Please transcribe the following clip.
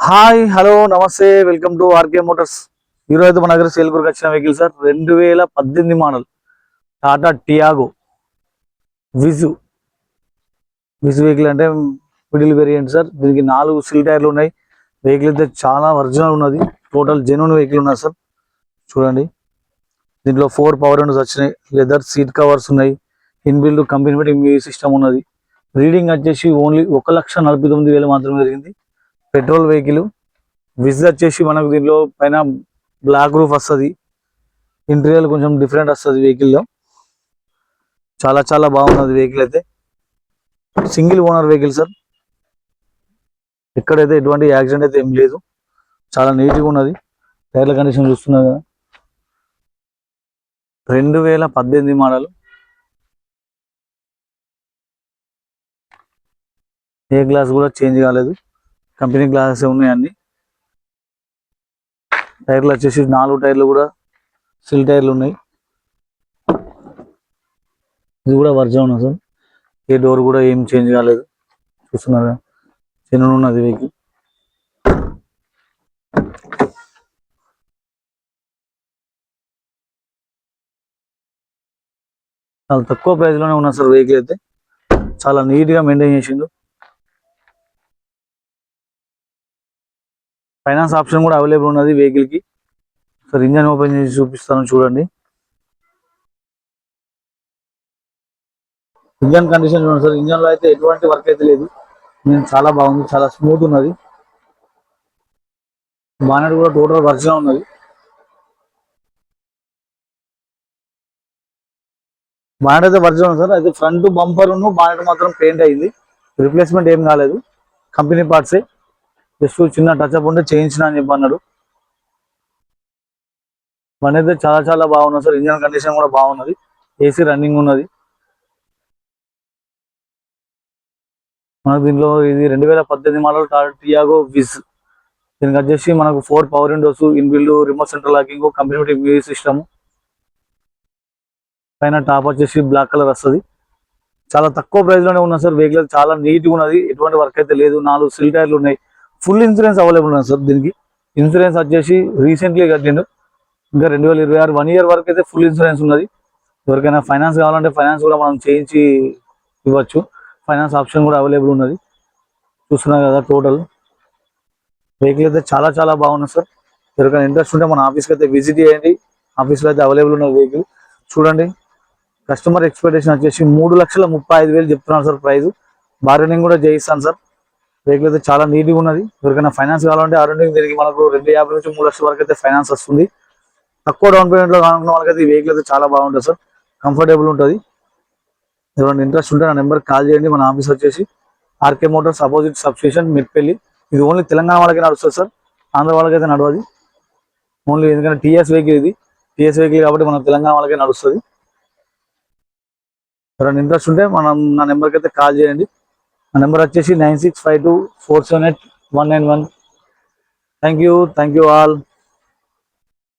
Hi hello namaste welcome to RK motors. ఈరోజు అయితే మన దగ్గర సేల్ వచ్చిన వెహికల్ సార్ రెండు వేల పద్దెనిమిది మోడల్. టాటా టియాగో. విజు. విజు వెహికల్ అంటే మిడిల్ వేరియంట్ సార్. దీనికి నాలుగు సిల్ టైర్లు ఉన్నాయి. వెహికల్ అయితే చాలా ఒరిజినల్ ఉన్నది. టోటల్ జెన్యున్ వెహికల్ ఉన్నది సార్. చూడండి. దీంట్లో ఫోర్ పవర్ విండోస్ వచ్చినాయి. లెదర్ సీట్ కవర్స్ ఉన్నాయి. ఇన్బిల్డ్ కంపెనీ బట్టి సిస్టమ్ ఉన్నది. రీడింగ్ వచ్చేసి ఓన్లీ ఒక లక్ష నలభై తొమ్మిది వేలు మాత్రమే జరిగింది. Petrol vehicle. విజ్ వచ్చేసి మనకు దీనిలో పైన బ్లాక్ రూఫ్ వస్తుంది. ఇంటీరియర్ కొంచెం డిఫరెంట్ వస్తుంది వెహికల్లో చాలా చాలా బాగున్నది వెహికల్ అయితే. సింగిల్ ఓనర్ వెహికల్ సార్ ఎక్కడైతే ఎటువంటి యాక్సిడెంట్ అయితే ఏం లేదు. చాలా నీట్గా ఉన్నది. టైర్ల కండిషన్ చూస్తున్నారు కదా. రెండు వేల పద్దెనిమిది మోడల్ ఏ గ్లాస్ కూడా చేంజ్ కాలేదు. కంపెనీ గ్లాసెస్ ఉన్నాయి అన్ని. టైర్లు వచ్చేసి నాలుగు టైర్లు కూడా సిల్ టైర్లు ఉన్నాయి. ఇది కూడా వర్జం ఉన్నా సార్ ఏ డోర్ కూడా ఏం చేంజ్ కాలేదు. చూస్తున్నారు? చిన్న ఉన్నది వెహికల్ చాలా తక్కువ ప్రైస్లోనే ఉన్నది సార్ వెహికల్ అయితే. చాలా నీట్గా మెయింటైన్ చేసిండు. ఫైనాన్స్ ఆప్షన్ కూడా అవైలబుల్ ఉన్నది వెహికల్కి సార్ ఇంజన్ ఓపెన్ చేసి చూపిస్తాను చూడండి. ఇంజన్ కండిషన్ చూడండి సార్ ఇంజన్లో అయితే ఎటువంటి వర్క్ అయితే లేదు. ఇంజన్ చాలా బాగుంది చాలా స్మూత్ ఉన్నది. బానెట్ కూడా టోటల్ వర్క్గా ఉన్నది. బానెట్ అయితే వర్జన్ ఉంది సార్ అయితే ఫ్రంట్ బంపర్ బానెట్ మాత్రం పెయింట్ అయింది. రిప్లేస్మెంట్ ఏం కాలేదు. కంపెనీ పార్ట్సే. జస్ట్ చిన్న టచ్ అప్ ఉంటే చేయించిన అని చెప్పి అన్నాడు. బండి అయితే చాలా చాలా బాగున్నది సార్. ఇంజన్ కండిషన్ కూడా బాగున్నది. ఏసీ రన్నింగ్ ఉన్నది. మనకు దీంట్లో ఇది రెండు వేల పద్దెనిమిది మోడల్ టియాగో విజ్ దీనికి వచ్చేసి మనకు four power windows inbuilt remote centre locking company music system పైన టాప్ వచ్చేసి బ్లాక్ కలర్ వస్తుంది. చాలా తక్కువ ప్రైస్లోనే సార్. వెహికల్ చాలా నీట్గా ఉన్నది. ఎటువంటి వర్క్ అయితే లేదు. నాలుగు సిల్ టైర్లు ఉన్నాయి. ఫుల్ ఇన్సూరెన్స్ అవైలబుల్ ఉన్నది సార్ దీనికి. ఇన్సూరెన్స్ వచ్చేసి రీసెంట్లీ కట్టిండు. ఇంకా రెండు వేల ఇరవై ఆరు వన్ ఇయర్ వరకు అయితే ఫుల్ ఇన్సూరెన్స్ ఉన్నది. ఎవరికైనా ఫైనాన్స్ కావాలంటే ఫైనాన్స్ కూడా మనం చేయించి ఇవ్వచ్చు. ఫైనాన్స్ ఆప్షన్ కూడా అవైలబుల్ ఉన్నది. చూస్తున్నాం కదా టోటల్. వెహికల్ అయితే చాలా చాలా బాగున్నాయి సార్. ఎవరికైనా ఇంట్రెస్ట్ ఉంటే మన ఆఫీస్కి అయితే విజిట్ చేయండి. ఆఫీస్లో అయితే అవైలబుల్ ఉన్న వెహికల్ చూడండి. కస్టమర్ ఎక్స్పెక్టేషన్ వచ్చేసి మూడు లక్షల ముప్పై ఐదు వేలు చెప్తున్నారు సార్ ప్రైస్. బార్గెనింగ్ కూడా చేయిస్తాను సార్. వెహికల్ అయితే చాలా నీట్గా ఉన్నది. ఎవరికైనా ఫైనాన్స్ కావాలంటే అరౌండ్ దీనికి మనకు రెండు యాభై నుంచి మూడు లక్షల వరకు అయితే ఫైనాన్స్ వస్తుంది. తక్కువ డౌన్ పేమెంట్లో కానుకున్న వాళ్ళకైతే ఈ వెహికల్ అయితే చాలా బాగుంటుంది సార్. కంఫర్టబుల్ ఉంటుంది. ఎవరైనా ఇంట్రెస్ట్ ఉంటే నా నెంబర్ కాల్ చేయండి. మన ఆఫీస్ వచ్చేసి RK motors opposite substation Metpally ఇది ఓన్లీ తెలంగాణ వాళ్ళకి నడుస్తుంది సార్. ఆంధ్ర వాళ్ళకైతే నడవది. ఓన్లీ ఎందుకంటే టీఎస్ వెహికల్ ఇది. టీఎస్ వెహికల్ కాబట్టి మన తెలంగాణ వాళ్ళకే నడుస్తుంది. ఎవరైనా ఇంట్రెస్ట్ ఉంటే మనం నా నెంబర్కి అయితే కాల్ చేయండి. నెంబర్ వచ్చేసి nine six five two four seven eight one nine one. Thank you thank you all.